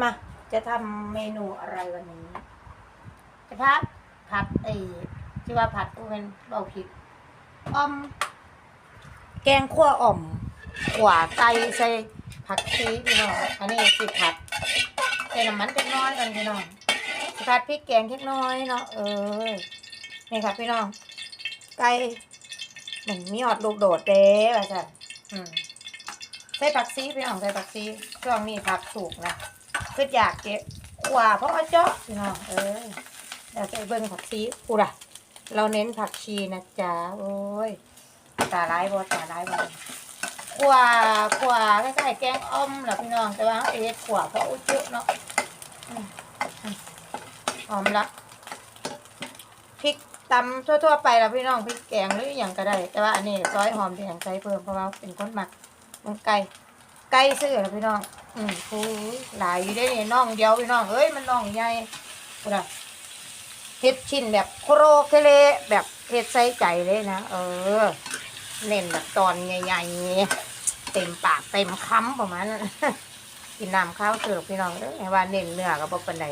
มา จะทำเมนูอะไรวันนี้ จะพัดผัดไอ้ที่ว่าผัดก็เป็นเบาผิดอ่อม แกงขั่วอ่อม ขวาไก่ใส่ผักชีพี่น้องอันนี้สิผัดใส่น้ำมันเล็กน้อยกันพี่น้องสิผัดพริกแกงเล็กน้อยเนาะเออนี่ค่ะพี่น้องไก่เหมือนมีอดลูกโดดเด้ว่าจ้ะใส่ผักชีพี่น้องใส่ผักชีช่วงนี้ผักถูกนะ คืออยากเก็บขวาเพราะว่าเจาะพี่น้องเออเดี๋ยวใส่เบิ้งผักชีกูด่ะ เราเน้นผักชีนะจ๊ะโอ้ยตาร้ายบ่ตาร้ายบ่ขวาขวาคล้ายๆแกงอ่อมแหละพี่น้องแต่ว่าเอ็ดขวาเพราะอุจุเนาะหอมละพริกตำทั่วๆไปแล้วพี่น้องพริกแกงหรืออย่างก็ได้ แต่ว่าอันนี้ซอยหอมแดงใส่เพิ่มเพราะว่าเป็นคนหมักมันไก่ไก่ซื้อแล้วพี่น้อง อืมโอ้ยหลายอยู่ได้เนี่ยน่องเดียวพี่น้องเอ้ยมันน่องใหญ่กูนะเฮ็ดชิ้นแบบโครเคเลแบบเฮ็ดใส่ใจเลยนะเออ เน้นแบบตอนใหญ่ๆเต็มปากเต็มคำประมาณนั้นกินน้ำข้าวเสือพี่น้องเด้อว่าเน้นเนื้อกับบ่ปานใด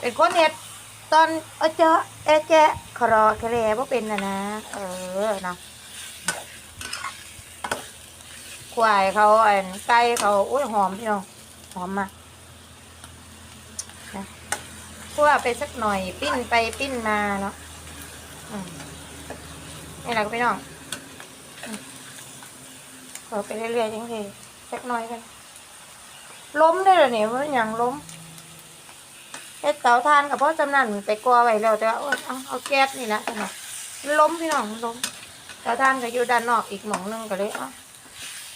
เป็นคนเฮ็ดตอนเอเจาะเออแจะครอแคลบ่เป็นนะนะเออเนาะ ควายเขาอันไก่เขาอุ้ยหอมพี่น้องหอมมากนะคั่วไปสักหน่อย ปิ้นไปปิ้นมาเนาะนี่แหละพี่น้องเปิดไปเรื่อยๆจังทีสักหน่อยกันล้มได้หรอเนี่ยว่าอย่างล้มเฮ็ดเตาทานกับพ่อจำนันไปกลัวไว้แล้วแต่ว่าโอเอาเอาแก๊สนี่นะนะมันล้มพี่น้องมันล้มเตาทานก็อยู่ด้านนอกอีกหมองหนึงก็เลยเอา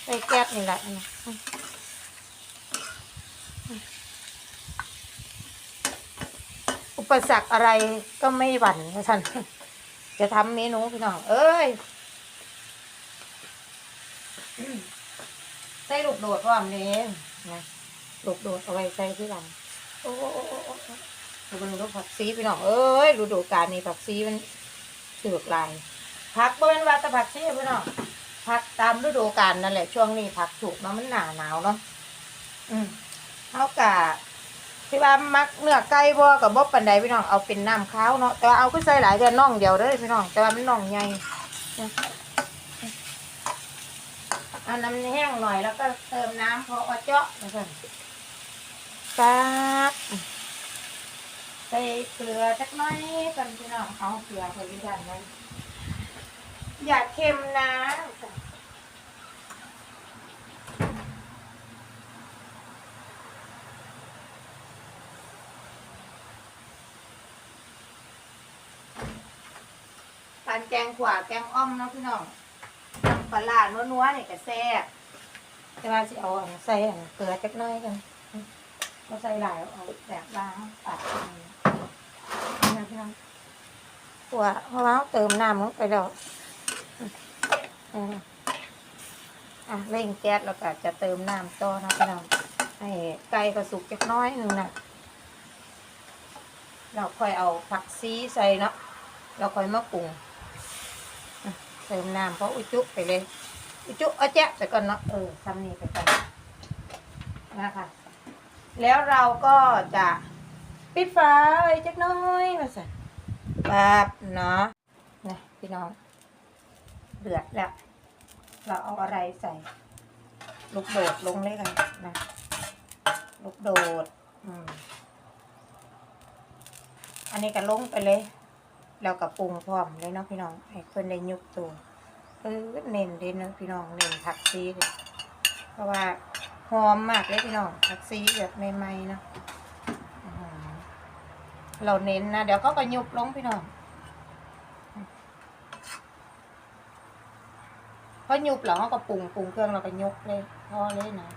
ใส่แก๊สนี่แหละนะอืมอืมอุปสรรคอะไรก็ไม่หวั่นนะท่านจะทำเมนูพี่น้อง เอ้ยใส่ลูกโดดพร้อมเลยนะลูกโดดเอาไว้ใส่ที่หลังโอ้โอ้โอ้โอ้โอ้ดูมันดูผักซีพี่น้อง เอ้ยฤดูกาลนี้ผักซีมันเสืบลายผักบ่เป็นว่าแต่ผักซีพี่น้อง ผักตามฤดูกาลนั่นแหละช่วงนี้ผักถูกเนาะมันหนาหนาวเนาะอืมเอากะที่ว่ามักเนื้อไก่บ่กับบ่ปันใดพี่น้องเอาเป็นน้ำข้าวเนาะแต่ว่าเอาก็ใส่หลายแต่น่องเดียวเด้อพี่น้องแต่ว่ามันน่องใหญ่เอาน้ำแห้งหน่อยแล้วก็เติมน้ำพอเอาเจาะนะคะตักใส่เกลือจักหน้อยกันพี่น้องเอาเกลือไปด้วยกันนะอย่าเค็มนะ การแกงขวาแกงอ้อมเนาะพี่น้องปลาร้านัวๆนี่ก็แซ่บแต่ว่าสิเอาอันใส่อันเกลือจักหน้อยกันเราใส่หลายเอาแบบล้างปัดนี่นะพี่น้องตัวเพราะว่าเติมน้ำลงไปแล้วอืมอะเร่งแก๊สแล้วก็จะเติมน้ำต่อนะพี่น้องให้ไก่ก็สุกจักน้อยหนึ่งนะเราค่อยเอาผักซีใส่เนาะเราค่อยมาปรุง เติมน้ำเพราะอุจุไปเลย อุจุเอาแจ๊ะไปก่อนเนาะเออทำนี่ไปก่อนนะคะ แล้วเราก็จะปิดฝาไว้จักน้อยมาใส่แบบเนาะนะพี่น้องเดือดแล้ว เราเอาอะไรใส่ ลูกโดดลงเลยกันนะลูกโดดอืมอันนี้ก็ลงไปเลย แล้วก็ปรุงพร้อมเลยเนาะพี่น้องให้คนได้ยุกตัวเออเน้นเลยเนาะพี่น้องเน้นผักซีเลยเพราะว่าหอมมากเลยพี่น้องผักซีแบบใหม่ๆเนาะเราเน้นนะเดี๋ยวเขาก็ยุบลงพี่น้องพอยุบแล้วเขาก็ปรุงปรุงเครื่องเราก็ยกเลยพอเลยนะ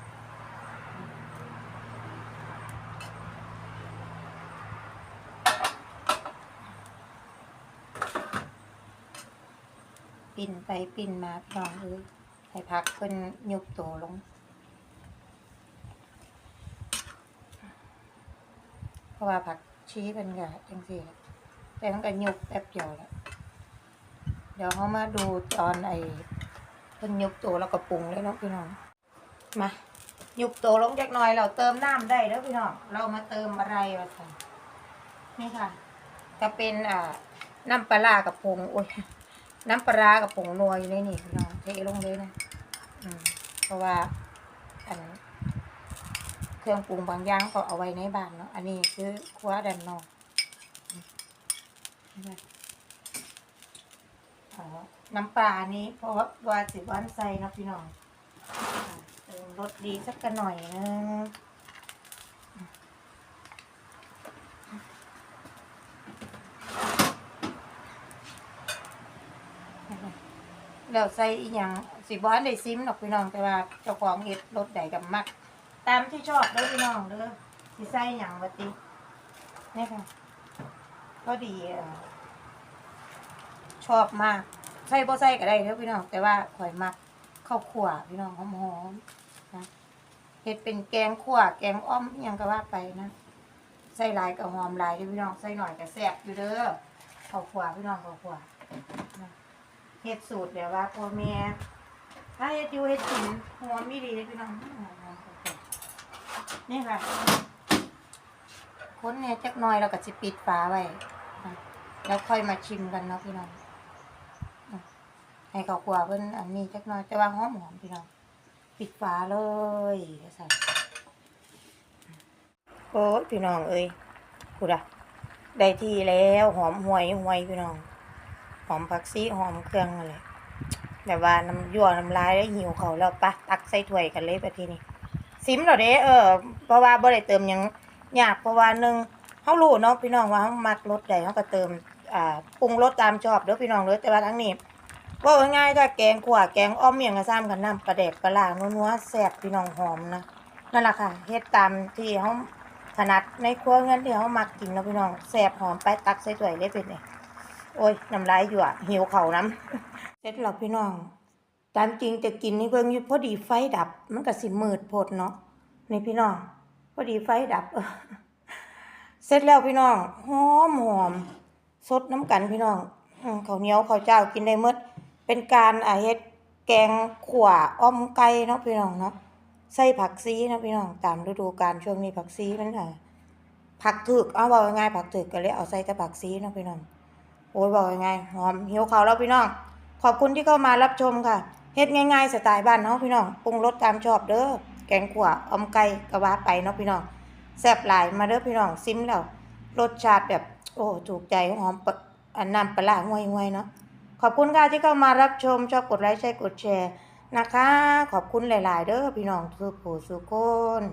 ปิ่นไปปิ่นมาพี่น้องเอ้ยให้พักเพิ่นยุบตัวลง เพราะว่าผักชี้เป็นกะจังสี่แต่มันก็ยุบแป๊บเดียวแล้วเดี๋ยวเขามาดูตอนไอ้เพิ่นยุบตัวแล้วก็ปรุงเลยเนาะพี่น้องมายุบโตลงจักหน่อยเราเติมน้ำได้แล้วพี่น้องเรามาเติมอะไรวะค่นี่ค่ะจะเป็นอ่าน้ำปลากับผงโอ้ย น้ำปลากับผงนัวอยู่ในนี่พี่น้องเทลงเลยนะอืมเพราะว่าอันเครื่องปรุงบางอย่างก็เอาไว้ในบ้านเนาะ อันนี้คือครัวด้านนอกอืมนี่ค่ะอ๋อน้ำปลานี้เพราะว่าว่าสิบ้านใส่นะพี่น้องรสดีสักกันหน่อยนึง แล้วใส่อีหยังสิบ้านได้ซิมดอกพี่น้องแต่ว่าเจ้าของเฮ็ดรสใดกับมัก ตามที่ชอบเด้อพี่น้องเด้อสิใส่หยังวะตินี่ค่ะก็ดีเอ่อชอบมากใส่บ่ใส่ก็ได้เด้อพี่น้องแต่ว่าข่อยมักข้าวขั่วพี่น้องหอมๆนะเฮ็ดเป็นแกงขั่วแกงอ้อมอิหยังก็ว่าไปนะใส่หลายก็หอมหลายเด้อพี่น้องใส่หน่อยก็แซ่บอยู่เด้อข้าวขั่วพี่น้องข้าวขั่วนะ เฮ็ดสูตรแบบว่าพ่อแม่ถ้าเฮ็ดอยู่เฮ็ดกินหอมมีดีเด้อพี่น้องนี่ค่ะคนเนี่ยจักหน่อยเราก็จะปิดฝาไว้แล้วค่อยมาชิมกันเนาะพี่น้องให้เขากลัวเพิ่นอันนี้จักหน่อยแต่ว่าหอมหอมพี่น้องปิดฝาเลยใส่โอ้พี่น้องเอ้ยพูดอะได้ที่แล้วหอมห่วยห่วยพี่น้อง หอมผักซีหอมเครื่องอะไรแบบว่าน้ำยั่วน้ำลายแล้วหิวเขาแล้วปะตักใส่ถ้วยกันเลยไปทีนี้ซิมเหรอเด้เออเพราะว่าบ่ได้เติมยังยากเพราะว่าหนึงเฮารู้เนาะพี่น้องว่าเฮามักรสใดเฮาก็เติมอ่าปรุงรสตามชอบเด้อพี่น้องเด้อแต่ว่าทั้งนี้ว่าง่ายๆถ้าแกงขั่วแกงอ้อมเมียงก็ซ้ำกันน้ำปลาแดกปลาร้านัวๆแซ่บพี่น้องหอมนะนั่นแหละค่ะเฮ็ดตามที่เฮาถนัดในครัวเงินที่เฮามักกินเนาะพี่น้องแซ่บหอมไปตักใส่ถ้วยเลยเป็นไง โอ้ยน้ำลายอยู่อะหิวเข้าน้ำเสร็จแล้วพี่น้อง ตามจริงจะกินนี่เบิ่งอยู่พอดีไฟดับ มันก็สิมืดโพดเนาะนี่พี่น้อง พอดีไฟดับ เสร็จแล้วพี่น้องหอมหอมสดน้ำกันพี่น้องอืมข้าเหนียวเขาเจ้ากินได้หมดเป็นการอ่าเฮ็ดแกงขั่วอ้อมไก่เนาะพี่น้องเนาะใส่ผักซีนะพี่น้องตามฤดูกาลช่วงนี้ผักซีมันอะผักถึกเอาบอกง่ายผักถึกก็เลยเอาใส่แต่ผักซีนะพี่น้อง โอ้ยบอกยังไงหอมหิวข้าวแล้วพี่น้อง ขอบคุณที่เข้ามารับชมค่ะเฮ็ดง่ายๆสไตล์บ้านเนาะพี่น้องปรุงรสตามชอบเด้อแกงขั่วออมไก่ก็ว่าไปเนาะพี่น้องแซ่บหลายมาเด้อพี่น้องซิมแล้วรสชาติแบบโอ้ถูกใจหอมอันน้ำปลาร้าห่วยๆเนาะขอบคุณค่ะที่เข้ามารับชมชอบกดไลค์ใช่กดแชร์นะคะ ขอบคุณหลาย ๆ เด้อพี่น้องทุกผู้ทุกคน